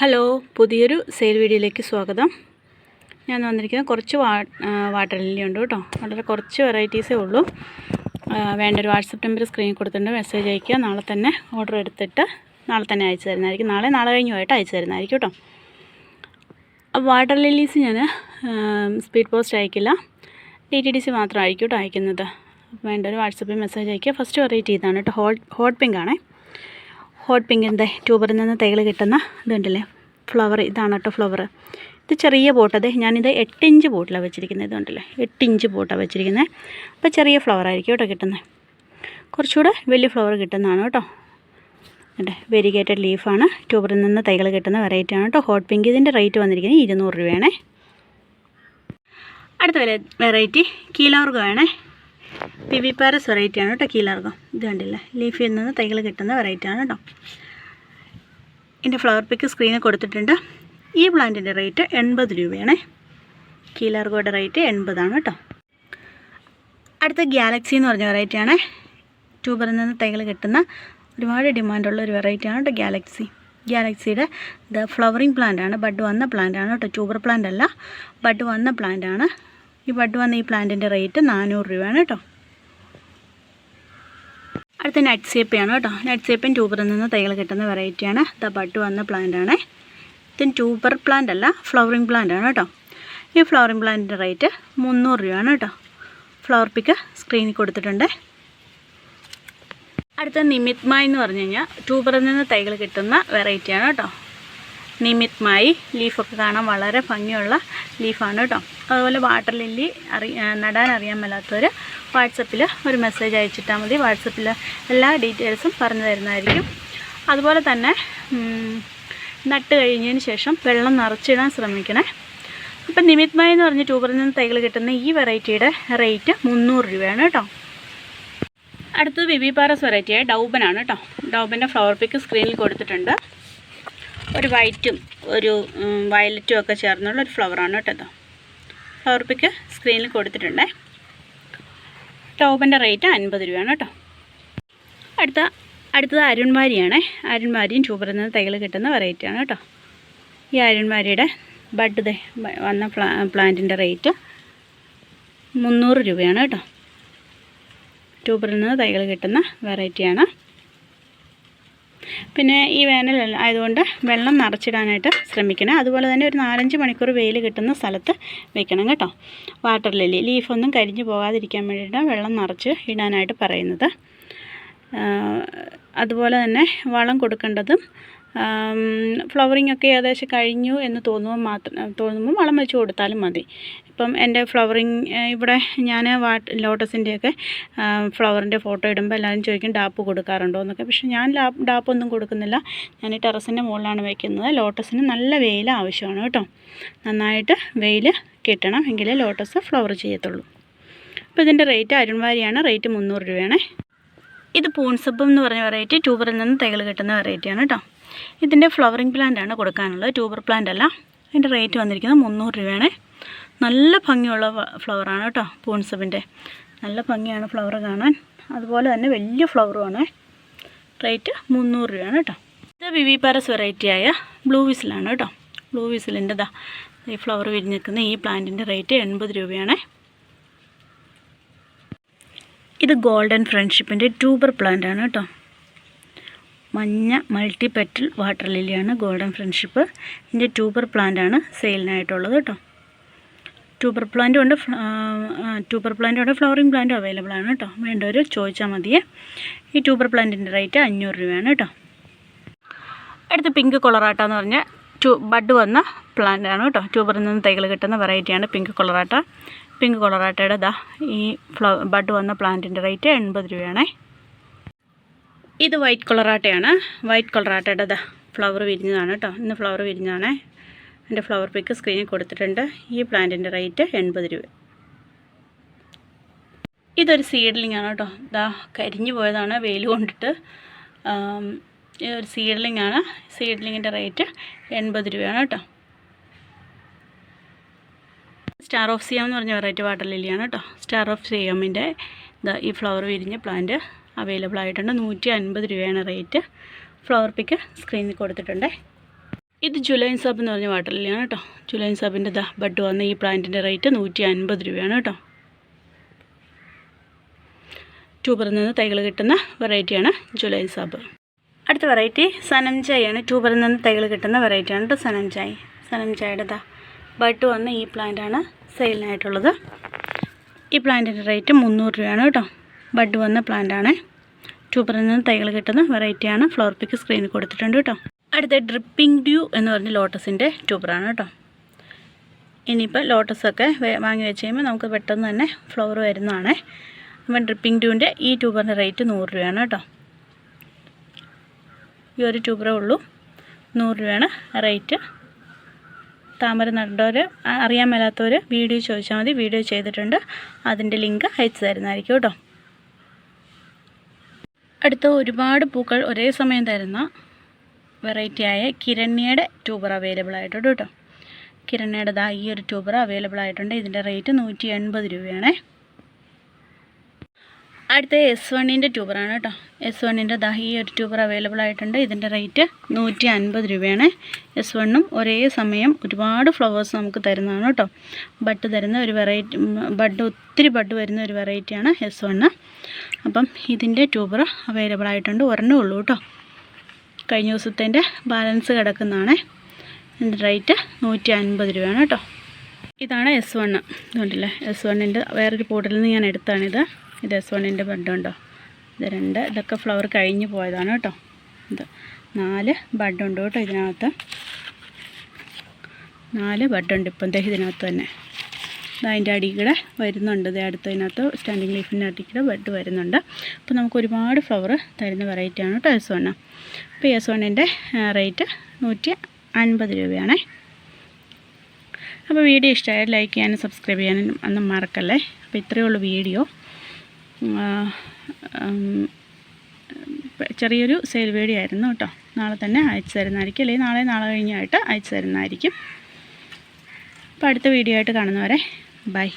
Hello പുതിയൊരു sale വീഡിയോയിലേക്ക് സ്വാഗതം. ഞാൻ വന്നിരിക്കുന്നത് കുറച്ച് വാ വാട്ടർ ലില്ലി ഉണ്ട് കേട്ടോ. വളരെ കുറച്ച് വെറൈറ്റീസേ ഉള്ളൂ. വേണ്ട ഒരു വാട്സപ്പ് നമ്പർ സ്ക്രീനിൽ കൊടുത്തിട്ടുണ്ട്. മെസ്സേജ് അയക്കുക നാളെ തന്നെ ഓർഡർ എടുത്തിട്ട് നാളെ തന്നെ അയച്ചു തരുന്നതായിരിക്കും. നാളെ നാളെ കഴിഞ്ഞുമായിട്ട് അയച്ചു തരുന്നതായിരിക്കും കേട്ടോ. വാട്ടർ ലില്ലീസ് ഞാൻ സ്പീഡ് പോസ്റ്റ് അയക്കില്ല. ഡി ടി ഡി സി മാത്രം ആയിരിക്കും കേട്ടോ അയക്കുന്നത്. വേണ്ട ഒരു വാട്സപ്പിൽ മെസ്സേജ് അയക്കുക ഫസ്റ്റ് വെറൈറ്റി ഇതാണ് കേട്ടോ. ഹോട്ട് ഹോട്ട് പിങ്ക് ആണേ ഹോട്ട് പിങ്കിന്റെ ട്യൂബറിൽ നിന്ന് തൈകൾ കിട്ടുന്ന ഇതുണ്ടല്ലേ? ഫ്ലവർ ഇതാണ് കേട്ടോ ഫ്ലവർ ഇത് ചെറിയ ബോട്ട് അതെ. ഞാനിത് എട്ട് ഇഞ്ച് പോട്ടിലാണ് വെച്ചിരിക്കുന്നത് ഇതുണ്ടല്ലേ? എട്ട് ഇഞ്ച് പോട്ടാണ് വെച്ചിരിക്കുന്നത് അപ്പോൾ ചെറിയ ഫ്ലവർ ആയിരിക്കും കേട്ടോ കിട്ടുന്നത് കുറച്ചുകൂടെ വലിയ ഫ്ലവർ കിട്ടുന്നതാണ് കേട്ടോ. അതെ വെരിഗേറ്റഡ് ലീഫാണ് ട്യൂബറിൽ നിന്ന് തൈകൾ കിട്ടുന്ന വെറൈറ്റി ആണ് കേട്ടോ. ഹോട്ട് പിങ്ക് ഇതിന്റെ റേറ്റ് വന്നിരിക്കുന്നത് ഇരുന്നൂറ് രൂപയാണേ. അടുത്ത വെറൈറ്റി കീലാർഗമാണേ പിവി പാരസ് വെറൈറ്റി ആണ് കേട്ടോ കീലാർഗം. ഇത് കണ്ടില്ലേ? ലീഫിൽ നിന്ന് തൈകൾ കിട്ടുന്ന വെറൈറ്റി ആണ് കേട്ടോ എന്റെ ഫ്ലവർ പിക്ക് സ്ക്രീനിൽ കൊടുത്തിട്ടുണ്ട്. ഈ പ്ലാന്റിന്റെ റേറ്റ് എൺപത് രൂപയാണേ. കീലാർഗോയുടെ റേറ്റ് എൺപതാണ് കേട്ടോ. അടുത്ത ഗാലക്സി എന്ന് പറഞ്ഞ വെറൈറ്റി ആണ് ട്യൂബറിൽ നിന്ന് തൈകൾ കിട്ടുന്ന ഒരുപാട് ഡിമാൻഡുള്ള ഒരു വെറൈറ്റിയാണ് കേട്ടോ ഗാലക്സി ഗാലക്സിയുടെ ദ ഫ്ലവറിങ് പ്ലാന്റ് ആണ്. ബഡ് വന്ന പ്ലാന്റ് ആണ് കേട്ടോ. ട്യൂബർ പ്ലാന്റ് അല്ല. ബഡ് വന്ന പ്ലാന്റ് ആണ്. ഈ ബഡ് വന്ന ഈ പ്ലാന്റിന്റെ റേറ്റ് നാനൂറ് രൂപയാണ് കേട്ടോ. അടുത്ത നട്ട് സേപ്പയാണ് കേട്ടോ. നട്ട് സേപ്പൻ ട്യൂബറിൽ നിന്ന് തൈകൾ കിട്ടുന്ന വെറൈറ്റിയാണ്. ദ ബഡ് വന്ന പ്ലാന്റ് ആണ് ഇതിന് ട്യൂബർ പ്ലാന്റ് അല്ല ഫ്ലവറിങ് പ്ലാന്റ് ആണ് കേട്ടോ. ഈ ഫ്ലവറിങ് പ്ലാന്റിന്റെ റേറ്റ് മുന്നൂറ് രൂപയാണ് കേട്ടോ. ഫ്ലവർ പിക്ക് സ്ക്രീനിൽ കൊടുത്തിട്ടുണ്ട്. അടുത്ത നിമിത്മ എന്ന് പറഞ്ഞു കഴിഞ്ഞാൽ ട്യൂബറിൽ നിന്ന് തൈകൾ കിട്ടുന്ന വെറൈറ്റിയാണ് കേട്ടോ. നിമിത്മായി ലീഫൊക്കെ കാണാൻ വളരെ ഭംഗിയുള്ള ലീഫാണ് കേട്ടോ. അതുപോലെ വാട്ടർ ലില്ലി അറി നടാൻ അറിയാൻ മേലാത്തവർ വാട്സപ്പിൽ ഒരു മെസ്സേജ് അയച്ചിട്ടാൽ മതി. വാട്സപ്പിൽ എല്ലാ ഡീറ്റെയിൽസും പറഞ്ഞു തരുന്നതായിരിക്കും. അതുപോലെ തന്നെ നട്ട് കഴിഞ്ഞതിന് ശേഷം വെള്ളം നിറച്ചിടാൻ ശ്രമിക്കണേ. ഇപ്പം നിമിത്മായി എന്ന് പറഞ്ഞ ട്യൂബറിൽ നിന്ന് തൈകൾ കിട്ടുന്ന ഈ വെറൈറ്റിയുടെ റേറ്റ് മുന്നൂറ് രൂപയാണ് കേട്ടോ. അടുത്തത് വിബി പാറസ് വെറൈറ്റിയായ ഡൗബനാണ് കേട്ടോ. ഡൗബന്റെ ഫ്ലവർ പിക്ക് സ്ക്രീനിൽ കൊടുത്തിട്ടുണ്ട്. ഒരു വൈറ്റും ഒരു വയലറ്റും ഒക്കെ ചേർന്നുള്ള ഒരു ഫ്ലവറാണ് കേട്ടോ ഫ്ലവർ പിക്ക് സ്ക്രീനിൽ കൊടുത്തിട്ടുണ്ടേ. ടോപ്പിന്റെ റേറ്റ് അൻപത് രൂപയാണ് കേട്ടോ. അടുത്ത അടുത്തത് അരുൺമാരിയാണേ. അരുൺമാരിയും ട്യൂബറിൽ നിന്ന് തൈകൾ കിട്ടുന്ന വെറൈറ്റിയാണ് കേട്ടോ. ഈ അരുൺമാരിയുടെ ബഡ് ദേ വന്ന പ്ലാ പ്ലാന്റിന്റെ റേറ്റ് മുന്നൂറ് രൂപയാണ് കേട്ടോ. ട്യൂബറിൽ നിന്ന് തൈകൾ കിട്ടുന്ന വെറൈറ്റിയാണ് പിന്നെ ഈ വേനൽ ആയതുകൊണ്ട് വെള്ളം നിറച്ചിടാനായിട്ട് ശ്രമിക്കണം. അതുപോലെ തന്നെ ഒരു നാലഞ്ച് മണിക്കൂർ വെയിൽ കിട്ടുന്ന സ്ഥലത്ത് വെക്കണം കേട്ടോ. വാട്ടർ ലില്ലി ലീഫൊന്നും കരിഞ്ഞു പോകാതിരിക്കാൻ വേണ്ടിയിട്ടാണ് വെള്ളം നിറച്ച് ഇടാനായിട്ട് പറയുന്നത്. അതുപോലെ തന്നെ വളം കൊടുക്കേണ്ടതും ഫ്ലവറിംഗ് ഒക്കെ ഏകദേശം കഴിഞ്ഞു എന്ന് തോന്നുമ്പോൾ മാത്രം തോന്നുമ്പോൾ വളം വെച്ച് കൊടുത്താലും മതി. ഇപ്പം എന്റെ ഫ്ലവറിങ് ഇവിടെ ഞാൻ വാട്ട് ലോട്ടസിന്റെയൊക്കെ ഫ്ലവറിന്റെ ഫോട്ടോ ഇടുമ്പോൾ എല്ലാവരും ചോദിക്കും ഡാപ്പ് കൊടുക്കാറുണ്ടോ? എന്നൊക്കെ. പക്ഷേ ഞാൻ ലാ- ഡാപ്പൊന്നും കൊടുക്കുന്നില്ല. ഞാൻ ഈ ടെറസിന്റെ മുകളിലാണ് വയ്ക്കുന്നത് ലോട്ടസിന് നല്ല വെയിൽ ആവശ്യമാണ് കേട്ടോ. നന്നായിട്ട് വെയിൽ കിട്ടണം എങ്കിലേ ലോട്ടസ് ഫ്ലവർ ചെയ്യത്തുള്ളൂ. അപ്പോൾ ഇതിന്റെ റേറ്റ് അരുൺവാരിയാണ് റേറ്റ് മുന്നൂറ് രൂപയാണേ. ഇത് പൂൺസപ്പം എന്ന് പറഞ്ഞ വെറൈറ്റി ട്യൂബറിൽ നിന്ന് തൈകൾ കിട്ടുന്ന വെറൈറ്റിയാണ് കേട്ടോ ഇതിന്റെ ഫ്ലവറിങ് പ്ലാന്റ് ആണ് കൊടുക്കാനുള്ളത്. ട്യൂബർ പ്ലാന്റ് അല്ല. അതിന്റെ റേറ്റ് വന്നിരിക്കുന്നത് മുന്നൂറ് രൂപയാണ്. നല്ല ഭംഗിയുള്ള ഫ്ലവറാണ് കേട്ടോ പൂൺസപ്പിന്റെ നല്ല ഭംഗിയാണ് ഫ്ലവർ കാണാൻ. അതുപോലെ തന്നെ വലിയ ഫ്ലവറുമാണ് റേറ്റ് മുന്നൂറ് രൂപയാണ് കേട്ടോ ഇത് വിവി പാരസ് വെറൈറ്റിയായ ബ്ലൂ വിസിലാണ് കേട്ടോ ബ്ലൂ വിസിലിന്റെതാ ഈ ഫ്ലവർ വിരിഞ്ഞിരിക്കുന്ന ഈ പ്ലാന്റിന്റെ റേറ്റ് എൺപത് രൂപയാണ്. ഇത് ഗോൾഡൻ ഫ്രണ്ട്ഷിപ്പിന്റെ ട്യൂബർ പ്ലാന്റ് ആണ് കേട്ടോ. മഞ്ഞ മൾട്ടി പെറ്റൽ വാട്ടർ ലില്ലിയാണ് ഗോൾഡൻ ഫ്രണ്ട്ഷിപ്പ്. ഇതിന്റെ ട്യൂബർ പ്ലാന്റ് ആണ് സെയിലിനായിട്ടുള്ളത് കേട്ടോ. ട്യൂബർ പ്ലാന്റും ഉണ്ട് ട്യൂബർ പ്ലാന്റും ഉണ്ട് ഫ്ലവറിങ് പ്ലാന്റും അവൈലബിൾ ആണ് കേട്ടോ. വേണ്ടവർ ചോദിച്ചാൽ മതിയേ ഈ ട്യൂബർ പ്ലാന്റിന്റെ റേറ്റ് അഞ്ഞൂറ് രൂപയാണ് കേട്ടോ. അടുത്ത പിങ്ക് കൊളറാട്ട എന്ന് പറഞ്ഞ ട്യൂ ബഡ് വന്ന പ്ലാന്റ് ആണ് കേട്ടോ. ട്യൂബറിൽ നിന്ന് തൈകൾ കിട്ടുന്ന വെറൈറ്റിയാണ് പിങ്ക് കൊളറാട്ട. പിങ്ക് കൊളറാട്ടയുടെ ദാ ഈ ഫ്ലവ ബഡ് വന്ന പ്ലാന്റിന്റെ റേറ്റ് എൺപത് രൂപയാണേ. ഇത് വൈറ്റ് കൊളറാട്ടയാണ് വൈറ്റ് കൊളറാട്ടയുടെ ദാ ഫ്ലവർ വിരിഞ്ഞതാണ് കേട്ടോ. ഇന്ന് ഫ്ലവർ വിരിഞ്ഞതാണ്. എന്റെ ഫ്ലവർ പിക്ക് സ്ക്രീനിൽ കൊടുത്തിട്ടുണ്ട്. ഈ പ്ലാന്റിന്റെ റേറ്റ് എൺപത് രൂപ. ഇതൊരു സീഡ്ലിംഗ് ആണ് കേട്ടോ. ഇതാ കരിഞ്ഞു പോയതാണ് വെയിൽ കൊണ്ടിട്ട്. ഇതൊരു സീഡ്ലിംഗ് ആണ്. സീഡ്ലിങ്ങിന്റെ റേറ്റ് എൺപത് രൂപയാണ് കേട്ടോ. സ്റ്റാർ ഓഫ് സിയാം എന്ന് പറഞ്ഞ വെറൈറ്റി വാട്ടർ ലില്ലിയാണ് കേട്ടോ. സ്റ്റാർ ഓഫ് സിയാമിന്റെ ഈ ഫ്ലവർ വിരിഞ്ഞ പ്ലാന്റ് അവൈലബിൾ ആയിട്ടുണ്ട്. നൂറ്റി അൻപത് രൂപയാണ് റേറ്റ്. ഫ്ലവർ പിക്ക് സ്ക്രീനിൽ കൊടുത്തിട്ടുണ്ട്. ഇത് ജുലൈൻ സബ് എന്ന് പറഞ്ഞ വാട്ടർ ലില്ലിയാണ് കേട്ടോ. ജുലൈൻ സബിന്റെ ദാ ബഡ് വന്ന ഈ പ്ലാന്റിന്റെ റേറ്റ് നൂറ്റി അൻപത് രൂപയാണ് കേട്ടോ. ട്യൂബറിൽ നിന്ന് തൈകൾ കിട്ടുന്ന വെറൈറ്റിയാണ് ജുലൈൻ സബ്. അടുത്ത വെറൈറ്റി സനംചായാണ് ട്യൂബറിൽ നിന്ന് തൈകൾ കിട്ടുന്ന വെറൈറ്റിയാണ് കേട്ടോ സനംചായ്. സനംചായുടെ ദാ ബഡ് വന്ന ഈ പ്ലാന്റാണ് സെയിലിനായിട്ടുള്ളത്. ഈ പ്ലാന്റിന്റെ റേറ്റ് മുന്നൂറ് രൂപയാണ് കേട്ടോ. ബഡ് വന്ന പ്ലാന്റാണ്. ട്യൂബറിൽ നിന്ന് തൈകൾ കിട്ടുന്ന വെറൈറ്റിയാണ്. ഫ്ലവർ പിക്ക് സ്ക്രീനിൽ കൊടുത്തിട്ടുണ്ട് കേട്ടോ. അടുത്ത ഡ്രിപ്പിംഗ് ഡ്യൂ എന്ന് പറഞ്ഞ ലോട്ടസിന്റെ ട്യൂബറാണ് കേട്ടോ. ഇനിയിപ്പോൾ ലോട്ടസൊക്കെ വാങ്ങി വെച്ച് കഴിയുമ്പോൾ നമുക്ക് പെട്ടെന്ന് തന്നെ ഫ്ലവർ വരുന്നതാണ്. അപ്പം ഡ്രിപ്പിംഗ് ഡ്യൂവിന്റെ ഈ ട്യൂബറിന്റെ റേറ്റ് നൂറ് രൂപയാണ് കേട്ടോ. ഈ ഒരു ട്യൂബറേ ഉള്ളൂ. നൂറ് രൂപയാണ് റേറ്റ്. താമര നടണ്ടവർ അറിയാൻ മേലാത്തവർ വീഡിയോ ചോദിച്ചാൽ മതി. വീഡിയോ ചെയ്തിട്ടുണ്ട്. അതിന്റെ ലിങ്ക് അയച്ചു തരുന്നതായിരിക്കും കേട്ടോ. അടുത്ത ഒരുപാട് പൂക്കൾ ഒരേ സമയം തരുന്ന വെറൈറ്റിയായ കിരണ്യയുടെ ട്യൂബർ അവൈലബിൾ ആയിട്ടുണ്ട് കേട്ടോ. കിരണ്യയുടെ ഈ ഒരു ട്യൂബർ അവൈലബിൾ ആയിട്ടുണ്ട്. ഇതിന്റെ റേറ്റ് നൂറ്റി എൺപത് രൂപയാണേ. അടുത്ത എസ് വണ്ണിന്റെ ട്യൂബറാണ് കേട്ടോ. എസ് വണ്ണിന്റെ ദാ ഈ ഒരു ട്യൂബർ അവൈലബിൾ ആയിട്ടുണ്ട്. ഇതിന്റെ റേറ്റ് നൂറ്റി അൻപത് രൂപയാണ് എസ് വണ്ണും ഒരേ സമയം ഒരുപാട് ഫ്ലവേഴ്സ് നമുക്ക് തരുന്നതാണ് കേട്ടോ. ബഡ് തരുന്ന ഒരു വെറൈറ്റി ബഡ് ഒത്തിരി ബഡ് വരുന്ന ഒരു വെറൈറ്റിയാണ് എസ് വണ്ണ് അപ്പം ഇതിന്റെ ട്യൂബർ അവൈലബിൾ ആയിട്ടുണ്ട്. ഒരെണ്ണേ ഉള്ളൂ കേട്ടോ. കഴിഞ്ഞ ദിവസത്തിന്റെ ബാലൻസ് കിടക്കുന്നതാണ്. ഇതിന്റെ റേറ്റ് നൂറ്റി അൻപത് രൂപയാണ് കേട്ടോ. ഇതാണ് എസ് വണ്ണ് ഇതുണ്ടല്ലേ? എസ് വണ്ണിന്റെ വേറൊരു പോട്ടിൽ നിന്ന് ഞാൻ എടുത്താണിത് ഇത് എസ് വണ്ണിന്റെ ബഡ് ഉണ്ടോ ഇത് രണ്ട്. ഇതൊക്കെ ഫ്ലവർ കഴിഞ്ഞ് പോയതാണ് കേട്ടോ. ഇത് നാല് ബഡ് ഉണ്ട് കേട്ടോ ഇതിനകത്ത്. നാല് ബഡ് ഉണ്ട് ഇപ്പം ദേ ഇതിനകത്ത് തന്നെ. അതിന്റെ അടിക്കൂടെ കൂടെ വരുന്നുണ്ട് ഇത് അടുത്തതിനകത്ത് സ്റ്റാൻഡിങ് ലീഫിന്റെ അടിക്കൂടെ കൂടെ ബഡ് വരുന്നുണ്ട്. അപ്പോൾ നമുക്ക് ഒരുപാട് ഫ്ലവർ തരുന്ന വെറൈറ്റിയാണ് കേട്ടോ എസ് വണ്ണ് അപ്പോൾ എസ് വണ്ണിന്റെ റേറ്റ് നൂറ്റി അൻപത് രൂപയാണേ. അപ്പോൾ വീഡിയോ ഇഷ്ടമായാൽ ലൈക്ക് ചെയ്യാനും സബ്സ്ക്രൈബ് ചെയ്യാനും ഒന്നും മറക്കല്ലേ. അപ്പോൾ ഇത്രയേ ഉള്ളൂ വീഡിയോ. ചെറിയൊരു സെയിൽ വേടിയായിരുന്നു കേട്ടോ. നാളെ തന്നെ അയച്ചു തരുന്നതായിരിക്കും. അല്ലെങ്കിൽ നാളെ നാളെ കഴിഞ്ഞായിട്ട് അയച്ചു തരുന്നതായിരിക്കും. അപ്പോൾ അടുത്ത വീഡിയോ ആയിട്ട് കാണുന്നവരെ ബൈ